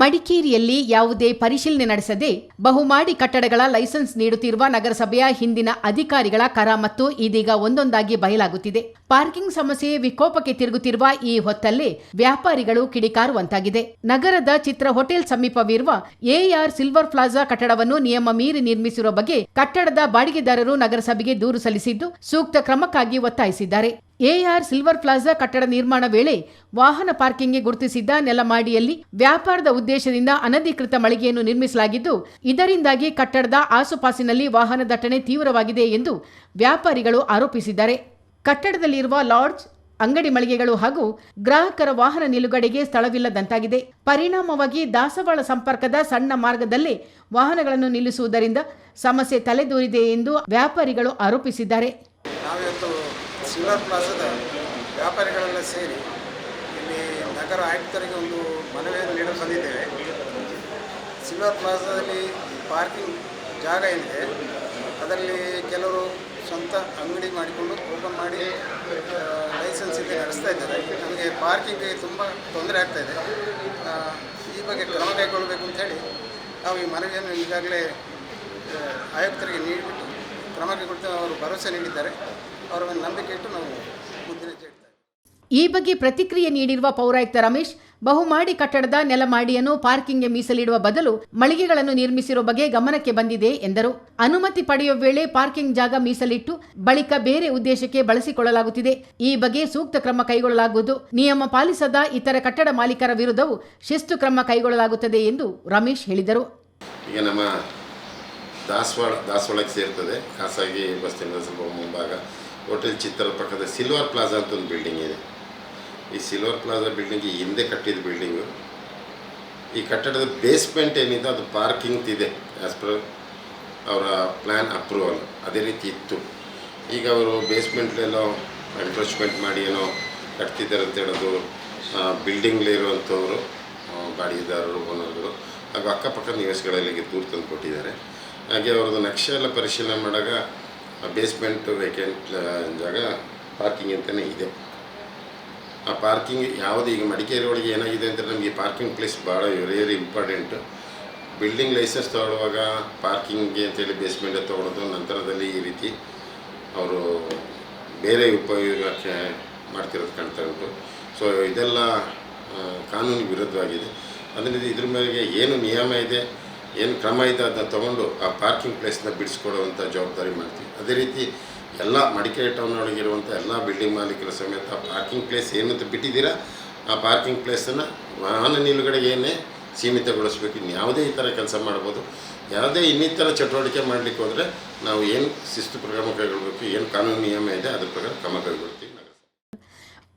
ಮಡಿಕೇರಿಯಲ್ಲಿ ಯಾವುದೇ ಪರಿಶೀಲನೆ ನಡೆಸದೆ ಬಹುಮಾಡಿ ಕಟ್ಟಡಗಳ ಲೈಸೆನ್ಸ್ ನೀಡುತ್ತಿರುವ ನಗರಸಭೆಯ ಹಿಂದಿನ ಅಧಿಕಾರಿಗಳ ಕರಾಮತ್ತು ಇದೀಗ ಒಂದೊಂದಾಗಿ ಬಯಲಾಗುತ್ತಿದೆ. ಪಾರ್ಕಿಂಗ್ ಸಮಸ್ಯೆ ವಿಕೋಪಕ್ಕೆ ತಿರುಗುತ್ತಿರುವ ಈ ಹೊತ್ತಲ್ಲೇ ವ್ಯಾಪಾರಿಗಳು ಕಿಡಿಕಾರುವಂತಾಗಿದೆ. ನಗರದ ಚಿತ್ರ ಹೋಟೆಲ್ ಸಮೀಪವಿರುವ ಎಆರ್ ಸಿಲ್ವರ್ ಪ್ಲಾಜಾ ಕಟ್ಟಡವನ್ನು ನಿಯಮ ಮೀರಿ ನಿರ್ಮಿಸಿರುವ ಬಗ್ಗೆ ಕಟ್ಟಡದ ಬಾಡಿಗೆದಾರರು ನಗರಸಭೆಗೆ ದೂರು ಸಲ್ಲಿಸಿದ್ದು ಸೂಕ್ತ ಕ್ರಮಕ್ಕಾಗಿ ಒತ್ತಾಯಿಸಿದ್ದಾರೆ. ಎಆರ್ ಸಿಲ್ವರ್ ಪ್ಲಾಜಾ ಕಟ್ಟಡ ನಿರ್ಮಾಣ ವೇಳೆ ವಾಹನ ಪಾರ್ಕಿಂಗ್ಗೆ ಗುರುತಿಸಿದ್ದ ನೆಲಮಾಡಿಯಲ್ಲಿ ವ್ಯಾಪಾರದ ಉದ್ದೇಶದಿಂದ ಅನಧಿಕೃತ ಮಳಿಗೆಯನ್ನು ನಿರ್ಮಿಸಲಾಗಿದ್ದು, ಇದರಿಂದಾಗಿ ಕಟ್ಟಡದ ಆಸುಪಾಸಿನಲ್ಲಿ ವಾಹನ ದಟ್ಟಣೆ ತೀವ್ರವಾಗಿದೆ ಎಂದು ವ್ಯಾಪಾರಿಗಳು ಆರೋಪಿಸಿದ್ದಾರೆ. ಕಟ್ಟಡದಲ್ಲಿರುವ ಲಾಡ್ಜ್, ಅಂಗಡಿ ಮಳಿಗೆಗಳು ಹಾಗೂ ಗ್ರಾಹಕರ ವಾಹನ ನಿಲುಗಡೆಗೆ ಸ್ಥಳವಿಲ್ಲದಂತಾಗಿದೆ. ಪರಿಣಾಮವಾಗಿ ದಾಸವಾಳ ಸಂಪರ್ಕದ ಸಣ್ಣ ಮಾರ್ಗದಲ್ಲೇ ವಾಹನಗಳನ್ನು ನಿಲ್ಲಿಸುವುದರಿಂದ ಸಮಸ್ಯೆ ತಲೆದೂರಿದೆ ಎಂದು ವ್ಯಾಪಾರಿಗಳು ಆರೋಪಿಸಿದ್ದಾರೆ. ನಾವಿವತ್ತು ಸಿಲ್ವರ್ ಪ್ಲಾಸದ ವ್ಯಾಪಾರಿಗಳೆಲ್ಲ ಸೇರಿ ಇಲ್ಲಿ ನಗರ ಆಯುಕ್ತರಿಗೆ ಒಂದು ಮನವಿಯನ್ನು ನೀಡಲು ಬಂದಿದ್ದೇವೆ. ಸಿಲ್ವರ್ ಪ್ಲಾಸದಲ್ಲಿ ಪಾರ್ಕಿಂಗ್ ಜಾಗ ಏನಿದೆ ಅದರಲ್ಲಿ ಕೆಲವರು ಸ್ವಂತ ಅಂಗಡಿ ಮಾಡಿಕೊಂಡು ಓಪನ್ ಮಾಡಿ ಲೈಸೆನ್ಸ್ ಇದೆ ನಡೆಸ್ತಾ ಇದ್ದಾರೆ. ನಮಗೆ ಪಾರ್ಕಿಂಗ್ಗೆ ತುಂಬ ತೊಂದರೆ ಆಗ್ತಾಯಿದೆ ಈ ಬಗ್ಗೆ ಕ್ರಮ ಕೈಗೊಳ್ಳಬೇಕು ಹೇಳಿ ನಾವು ಈ ಮನವಿಯನ್ನು ಈಗಾಗಲೇ ಆಯುಕ್ತರಿಗೆ ನೀಡಿಬಿಟ್ಟು ಕ್ರಮ ಕೈಗೊಳ್ತೇವೆ ಅವರು ಭರವಸೆ ನೀಡಿದ್ದಾರೆ. ಅವರ ಮೇಲೆ ನಂಬಿಕೆ ಇಟ್ಟು ನಾವು ಮುಂದಿನ ಹೆಜ್ಜೆ ಈ ಬಗ್ಗೆ ಪ್ರತಿಕ್ರಿಯೆ ನೀಡಿರುವ ಪೌರಾಯುಕ್ತ ರಮೇಶ್ ಬಹುಮಾಡಿ ಕಟ್ಟಡದ ನೆಲಮಾಡಿಯನ್ನು ಪಾರ್ಕಿಂಗ್ಗೆ ಮೀಸಲಿಡುವ ಬದಲು ಮಳಿಗೆಗಳನ್ನು ನಿರ್ಮಿಸಿರುವ ಬಗ್ಗೆ ಗಮನಕ್ಕೆ ಬಂದಿದೆ ಎಂದರು. ಅನುಮತಿ ಪಡೆಯುವ ವೇಳೆ ಪಾರ್ಕಿಂಗ್ ಜಾಗ ಮೀಸಲಿಟ್ಟು ಬಳಿಕ ಬೇರೆ ಉದ್ದೇಶಕ್ಕೆ ಬಳಸಿಕೊಳ್ಳಲಾಗುತ್ತಿದೆ. ಈ ಬಗ್ಗೆ ಸೂಕ್ತ ಕ್ರಮ ಕೈಗೊಳ್ಳಲಾಗುವುದು. ನಿಯಮ ಪಾಲಿಸದ ಇತರ ಕಟ್ಟಡ ಮಾಲೀಕರ ವಿರುದ್ಧವೂ ಶಿಸ್ತು ಕ್ರಮ ಕೈಗೊಳ್ಳಲಾಗುತ್ತದೆ ಎಂದು ರಮೇಶ್ ಹೇಳಿದರು. ದಾಸವಾಳ ದಾಸವಾಳಕ್ಕೆ ಸೇರ್ತದೆ. ಖಾಸಗಿ ಬಸ್ ಸ್ಟ್ಯಾಂಡ್ ಸ್ವಲ್ಪ ಮುಂಭಾಗ. ಹೋಟೆಲ್ ಚಿತ್ರದ ಪಕ್ಕದ ಸಿಲ್ವರ್ ಪ್ಲಾಜಾ ಅಂತ ಒಂದು ಬಿಲ್ಡಿಂಗ್ ಇದೆ. ಈ ಸಿಲ್ವರ್ ಪ್ಲಾಜಾ ಬಿಲ್ಡಿಂಗ್ ಹಿಂದೆ ಕಟ್ಟಿದ ಬಿಲ್ಡಿಂಗು ಈ ಕಟ್ಟಡದ ಬೇಸ್ಮೆಂಟ್ ಏನಿದೆ, ಅದು ಪಾರ್ಕಿಂಗ್ ಇದೆ ಆ್ಯಸ್ ಪರ್ ಅವರ ಪ್ಲ್ಯಾನ್ ಅಪ್ರೂವಲ್ ಅದೇ ರೀತಿ ಇತ್ತು. ಈಗ ಅವರು ಬೇಸ್ಮೆಂಟ್ಲೆಲ್ಲೋ ಎನ್ಕ್ರೋಚ್ಮೆಂಟ್ ಮಾಡಿ ಏನೋ ಕಟ್ತಿದ್ದಾರೆ ಅಂತ ಹೇಳೋದು ಬಿಲ್ಡಿಂಗ್ಲಿರುವಂಥವರು ಬಾಡಿಗೆದಾರರು ಓನರ್ಗಳು ಹಾಗೂ ಅಕ್ಕಪಕ್ಕ ನಿವಾಸಿಗಳಲ್ಲಿ ದೂರು ತಂದು ಕೊಟ್ಟಿದ್ದಾರೆ. ಹಾಗೆ ಅವ್ರದ್ದು ನಕ್ಷೆ ಎಲ್ಲ ಪರಿಶೀಲನೆ ಮಾಡಾಗ ಬೇಸ್ಮೆಂಟ್ ವೇಕೆಂಟ್ ಜಾಗ ಪಾರ್ಕಿಂಗ್ ಅಂತಲೇ ಇದೆ. ಆ ಪಾರ್ಕಿಂಗ್ ಯಾವುದು ಈಗ ಮಡಿಕೇರಿ ಒಳಗೆ ಏನಾಗಿದೆ ಅಂದರೆ ನಮಗೆ ಪಾರ್ಕಿಂಗ್ ಪ್ಲೇಸ್ ಭಾಳ ವೆರಿ ಇಂಪಾರ್ಟೆಂಟು ಬಿಲ್ಡಿಂಗ್ ಲೈಸೆನ್ಸ್ ತೊಗೊಳ್ಳುವಾಗ ಪಾರ್ಕಿಂಗ್ಗೆ ಅಂತೇಳಿ ಬೇಸ್ಮೆಂಟ್ ತೊಗೊಳೋದು ನಂತರದಲ್ಲಿ ಈ ರೀತಿ ಅವರು ಬೇರೆ ಉಪಯೋಗಕ್ಕೆ ಮಾಡ್ತಿರೋದು ಕಾಣ್ತಾ ಉಂಟು. ಸೊ ಇದೆಲ್ಲ ಕಾನೂನಿಗೆ ವಿರುದ್ಧವಾಗಿದೆ. ಅದರಿಂದ ಇದ್ರ ಮೇಲೆ ಏನು ನಿಯಮ ಇದೆ? ಏನು ಕ್ರಮ ಇದೆ ಅದನ್ನ ತೊಗೊಂಡು ಆ ಪಾರ್ಕಿಂಗ್ ಪ್ಲೇಸ್ನ ಬಿಡಿಸ್ಕೊಡುವಂಥ ಜವಾಬ್ದಾರಿ ಮಾಡ್ತೀವಿ. ಅದೇ ರೀತಿ ಎಲ್ಲ ಮಡಿಕೇರಿ ಟೌನ್ ಒಳಗಿರುವಂಥ ಎಲ್ಲ ಬಿಲ್ಡಿಂಗ್ ಮಾಲೀಕರ ಸಮೇತ ಪಾರ್ಕಿಂಗ್ ಪ್ಲೇಸ್ ಏನಂತ ಬಿಟ್ಟಿದ್ದೀರಾ, ಆ ಪಾರ್ಕಿಂಗ್ ಪ್ಲೇಸನ್ನು ವಾಹನ ನಿಲುಗಡೆಗೆ ಏನೇ ಸೀಮಿತಗೊಳಿಸ್ಬೇಕು ಇನ್ನು ಯಾವುದೇ ಈ ಥರ ಕೆಲಸ ಮಾಡ್ಬೋದು. ಯಾವುದೇ ಇನ್ನಿತರ ಚಟುವಟಿಕೆ ಮಾಡಲಿಕ್ಕೆ ಹೋದರೆ ನಾವು ಏನು ಶಿಸ್ತು ಪ್ರಕ್ರಮ ಕೈಗೊಳ್ಬೇಕು, ಏನು ಕಾನೂನು ನಿಯಮ ಇದೆ, ಅದ್ರ ಪ್ರಕಾರ ಕ್ರಮ ಕೈಗೊಳ್ತೀವಿ.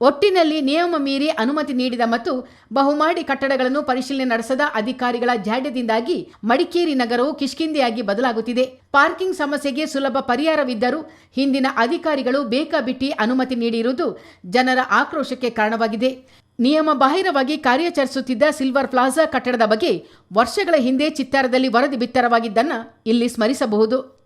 ಒಟ್ಟಿನಲ್ಲಿ ನಿಯಮ ಮೀರಿ ಅನುಮತಿ ನೀಡಿದ ಮತ್ತು ಬಹುಮಾಡಿ ಕಟ್ಟಡಗಳನ್ನು ಪರಿಶೀಲನೆ ನಡೆಸದ ಅಧಿಕಾರಿಗಳ ಜಾಡ್ಯದಿಂದಾಗಿ ಮಡಿಕೇರಿ ನಗರವು ಕಿಷ್ಕಿಂದೆಯಾಗಿ ಬದಲಾಗುತ್ತಿದೆ. ಪಾರ್ಕಿಂಗ್ ಸಮಸ್ಯೆಗೆ ಸುಲಭ ಪರಿಹಾರವಿದ್ದರೂ ಹಿಂದಿನ ಅಧಿಕಾರಿಗಳು ಬೇಕಾಬಿಟ್ಟಿ ಅನುಮತಿ ನೀಡಿರುವುದು ಜನರ ಆಕ್ರೋಶಕ್ಕೆ ಕಾರಣವಾಗಿದೆ. ನಿಯಮ ಬಾಹಿರವಾಗಿ ಕಾರ್ಯಾಚರಿಸುತ್ತಿದ್ದ ಸಿಲ್ವರ್ ಪ್ಲಾಜಾ ಕಟ್ಟಡದ ಬಗ್ಗೆ ವರ್ಷಗಳ ಹಿಂದೆ ಚಿತ್ತಾರದಲ್ಲಿ ವರದಿ ಬಿತ್ತರವಾಗಿದ್ದನ್ನು ಇಲ್ಲಿ ಸ್ಮರಿಸಬಹುದು.